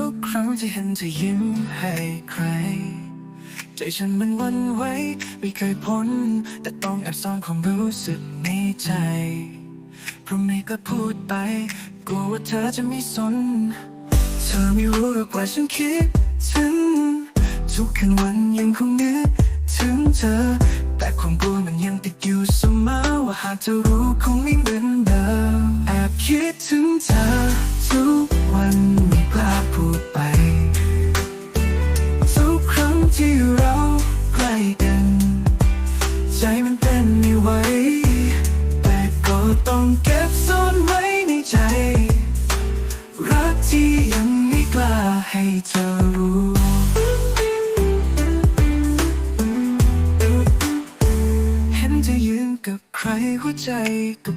ุกครั้งที่เห็นเธอยิ้มให้ใคร ใจฉันมันวันไหวไม่เคยพ้น แต่ต้องแอบซ่อนความรู้สึกในใจพรุ่งนี้ก็พูดไปกลัวว่าเธอจะไม่สน เธอไม่รู้หรอกว่าฉันคิดถึง ทุกคืนวันยังคงนึกถึงเธอ แต่ความกลัวมันยังติดอยู่เสมอว่าหากเธอรู้คงไม่เหมือนเดิมแอบคิดถึงเธอ ที่เราใกล้กัน ใจมันเป็นไม่ไหวแต่ก็ต้องเก็บซ่อนไว้ในใจ รักที่ยังไม่กล้าให้เธอรู้เห็นเธอยืนกับใครหัวใจก็